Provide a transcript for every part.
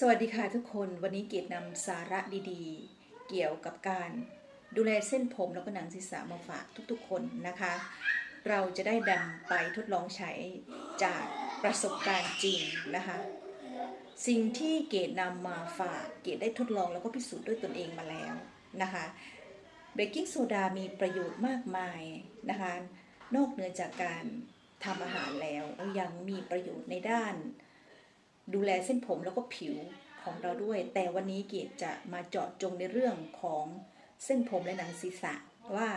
สวัสดีค่ะทุกคนวันนี้เกดนำสาระดีๆ เกี่ยวกับการดูแลเส้นผมแล้วก็หนังศีรษะมาฝากทุกๆ คนนะคะ เราจะได้นำไปทดลองใช้จากประสบการณ์จริงนะคะ สิ่งที่เกดนำมาฝากเกดได้ทดลองแล้วก็พิสูจน์ด้วยตนเองมาแล้วนะคะเบกกิ้งโซดามีประโยชน์มากมายนะคะนอกเหนือจากการทำอาหารแล้วยังมีประโยชน์ในด้าน ดูแลเส้นผมแล้วก็ผิวของเราด้วย แต่วันนี้เกดจะมาเจาะจงในเรื่องของเส้นผมและหนังศีรษะว่า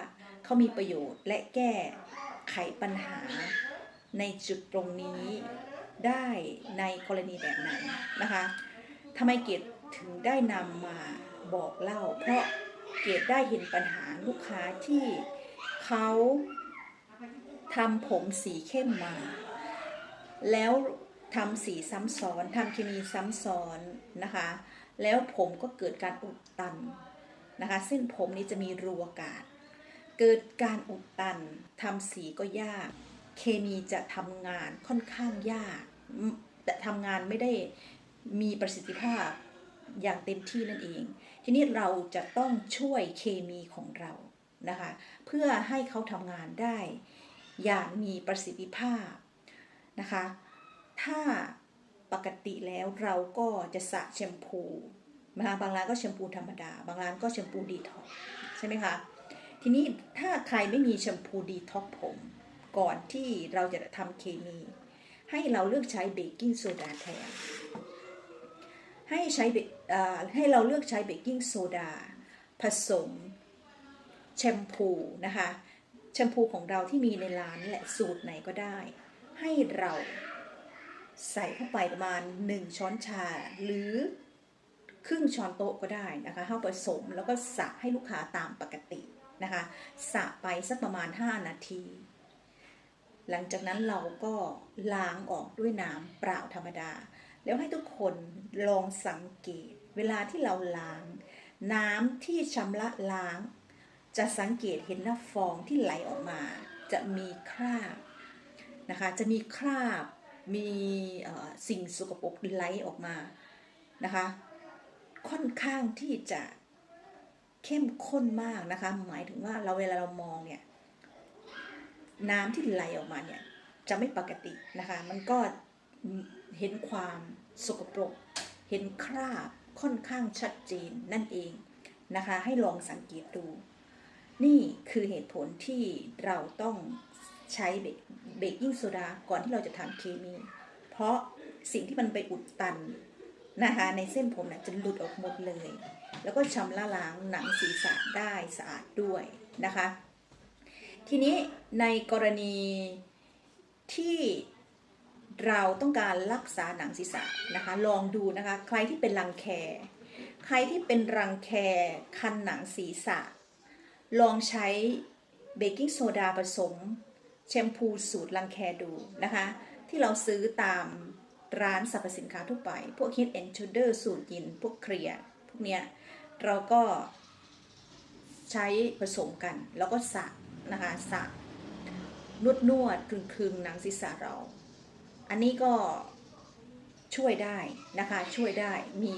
เขามีประโยชน์และแก้ไขปัญหาในจุดตรงนี้ได้ในกรณีแบบไหนนะคะทำไมเกดถึงได้นำมาบอกเล่า เพราะเกดได้เห็นปัญหาลูกค้าที่เขาทำผมสีเข้มมา แล้ว ทำสีซ้ำซ้อนทำเคมีซ้ำซ้อนนะคะ แล้วผมก็เกิดการอุดตันนะคะ เส้นผมนี้จะมีรูอากาศ เกิดการอุดตันทำสีก็ยาก เคมีจะทำงานค่อนข้างยากแต่ทำงานไม่ได้มีประสิทธิภาพอย่างเต็มที่นั่นเอง ทีนี้เราจะต้องช่วยเคมีของเรานะคะ เพื่อให้เขาทำงานได้อย่างมีประสิทธิภาพนะคะ ถ้าปกติแล้วเราก็จะสระแชมพูนะคะบางร้านก็แชมพูธรรมดา บางร้านก็แชมพูดีท็อกใช่ไหมคะ ทีนี้ถ้าใครไม่มีแชมพูดีท็อกผม ก่อนที่เราจะทำเคมี ให้เราเลือกใช้เบกกิ้งโซดาแทน ให้ใช้เบให้เราเลือกใช้เบกกิ้งโซดาผสมแชมพูนะคะ แชมพูของเราที่มีในร้านนี่แหละสูตรไหนก็ได้ ให้เรา ใส่เข้าไปประมาณ 1 ช้อนชาหรือครึ่งช้อนโต๊ะก็ได้นะคะเข้าผสมแล้วก็สระให้ลูกค้าตามปกตินะคะสระไปสักประมาณ 5 นาที หลังจากนั้นเราก็ล้างออกด้วยน้ำเปล่าธรรมดา แล้วให้ทุกคนลองสังเกต เวลาที่เราล้าง น้ำที่ชำระล้าง จะสังเกตเห็นน้าฟองที่ไหลออกมา จะมีคราบนะคะ จะมีคราบ มีสิ่งสกปรกไหลออกมานะคะ ค่อนข้างที่จะเข้มข้นมากนะคะ หมายถึงว่าเราเวลาเรามองเนี่ยน้ำที่ไหลออกมาเนี่ยจะไม่ปกตินะคะ มันก็เห็นความสกปรก เห็นคราบค่อนข้างชัดเจนนั่นเองนะคะ ให้ลองสังเกตดู นี่คือเหตุผลที่เราต้อง ใช้เบกกิ้งโซดาก่อนที่เราจะทำเคมี เพราะสิ่งที่มันไปอุดตันนะคะในเส้นผมนะจะหลุดออกหมดเลย แล้วก็ชำระล้างหนังศีรษะได้สะอาดด้วยนะคะ ทีนี้ในกรณีที่เราต้องการรักษาหนังศีรษะนะคะ ลองดูนะคะ ใครที่เป็นรังแค ใครที่เป็นรังแคคันหนังศีรษะ ลองใช้เบกกิ้งโซดาผสม แชมพูสูตรรังแคดูนะคะ ที่เราซื้อตามร้านสรรพสินค้าทั่วไป พวก Head and Shoulder สูตรยิน พวกเคลียพวกเนี้ยเราก็ใช้ผสมกัน แล้วก็สระนะคะสระนวดนวดคลึงคลึงหนังศีรษะเรา อันนี้ก็ช่วยได้นะคะ ช่วยได้มี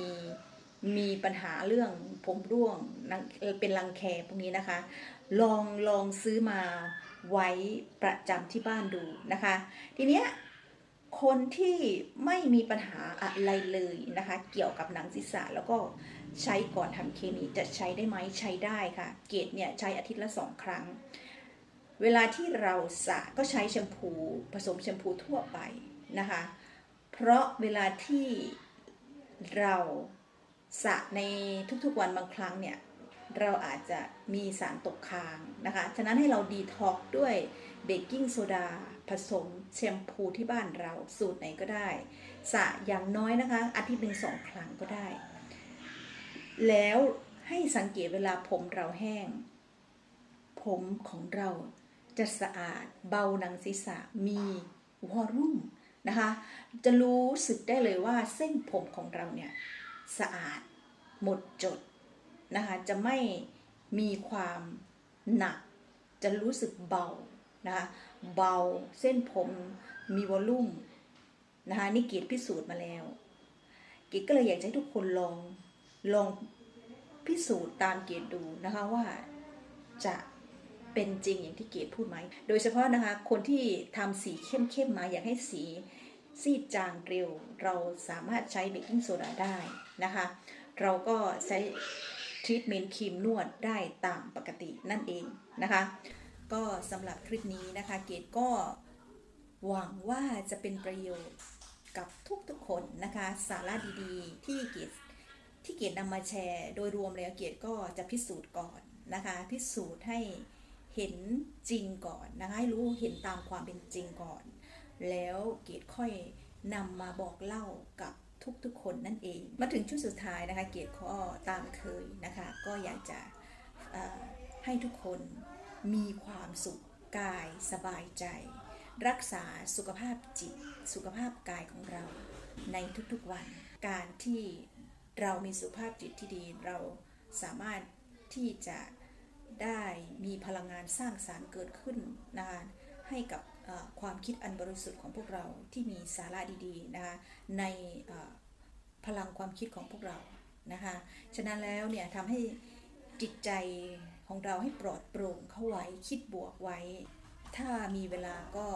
มีปัญหาเรื่องผมร่วงรังเป็นรังแคพวกนี้นะคะ ลองลองซื้อมา ไว้ประจำที่บ้านดูนะคะ ทีเนี้ยคนที่ไม่มีปัญหาอะไรเลยนะคะ เกี่ยวกับหนังศีรษะแล้วก็ใช้ก่อนทำเคมีจะใช้ได้ไหมใช้ได้ค่ะ เกรดเนี่ยใช้อาทิตย์ละสองครั้ง เวลาที่เราสระก็ใช้แชมพูผสมแชมพูทั่วไปนะคะ เพราะเวลาที่เราสระในทุกๆวันบางครั้งเนี่ย เราอาจจะมีสารตกค้างนะคะ ฉะนั้นให้เราดีท็อกด้วยเบกกิ้งโซดาผสมแชมพูที่บ้านเราสูตรไหนก็ได้สระอย่างน้อยนะคะ อาทิตย์หนึ่งสองครั้งก็ได้ แล้วให้สังเกตเวลาผมเราแห้ง ผมของเราจะสะอาดเบาหนังศีรษะมีวอลลุ่มนะคะ จะรู้สึกได้เลยว่าเส้นผมของเราเนี่ย สะอาดหมดจด นะคะจะไม่มีความหนัก จะรู้สึกเบานะคะเบาเส้นผมมีวอลลุ่มนะคะนี่เกรดพิสูจน์มาแล้วเเกดก็เลยอยากให้ทุกคนลองลองพิสูจน์ตามเกดดูนะคะว่าจะเป็นจริงอย่างที่เกดพูดไหม โดยเฉพาะนะคะคนที่ทำสีเข้มๆมาอยากให้สีซีดจางเร็ว เราสามารถใช้เบกกิ้งโซดาได้นะคะ เราก็ใช้ ทรีทเมนต์ครีมนวดได้ตามปกตินั่นเองนะคะ ก็สำหรับคลิปนี้นะคะเกดก็หวังว่าจะเป็นประโยชน์กับทุกๆคนนะคะ สาระดีๆ ที่เกดที่เกดนำมาแชร์ โดยรวมแล้วเกดก็จะพิสูจน์ก่อนนะคะ พิสูจน์ให้เห็นจริงก่อนนะคะให้รู้เห็นตามความเป็นจริงก่อน แล้วเกดค่อยนำมาบอกเล่ากับ ทุกๆ คนนั่นเอง มาถึงชุดสุดท้ายนะคะ เกดก็ตามเคยนะคะ ก็อยากจะให้ทุกคนมีความสุขกายสบายใจ รักษาสุขภาพจิต สุขภาพกายของเราในทุกๆวัน การที่เรามีสุขภาพจิตที่ดี เราสามารถที่จะได้มีพลังงานสร้างสารรค์เกิดขึ้นนะคะให้กับ ความคิดอันบริสุทธิ์ของพวกเราที่มีสาระดีๆนะคะในพลังความคิดของพวกเรานะคะฉะนั้นแล้วเนี่ยทำให้จิตใจของเราให้ปลอดโปร่งเข้าไว้คิดบวกไว้ ถ้ามีเวลาก็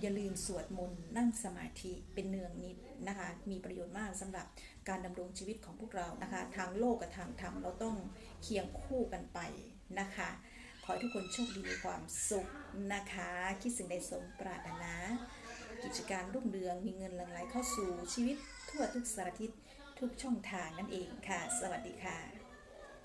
อย่าลืมสวดมนต์นั่งสมาธิเป็นเนืองนิดนะคะมีประโยชน์มากสำหรับการดำรงชีวิตของพวกเรานะคะทางโลกกับทางธรรมเราต้องเคียงคู่กันไปนะคะ อให้ทุกคนโชคดีมีความสุขนะคะ คิดสิ่งใดสมปรารถนา กิจการรุ่งเรืองมีเงินหลั่งไหลเข้าสู่ชีวิตทั่วทุกสารทิศทุกช่องทางนั่นเองค่ะ สวัสดีค่ะ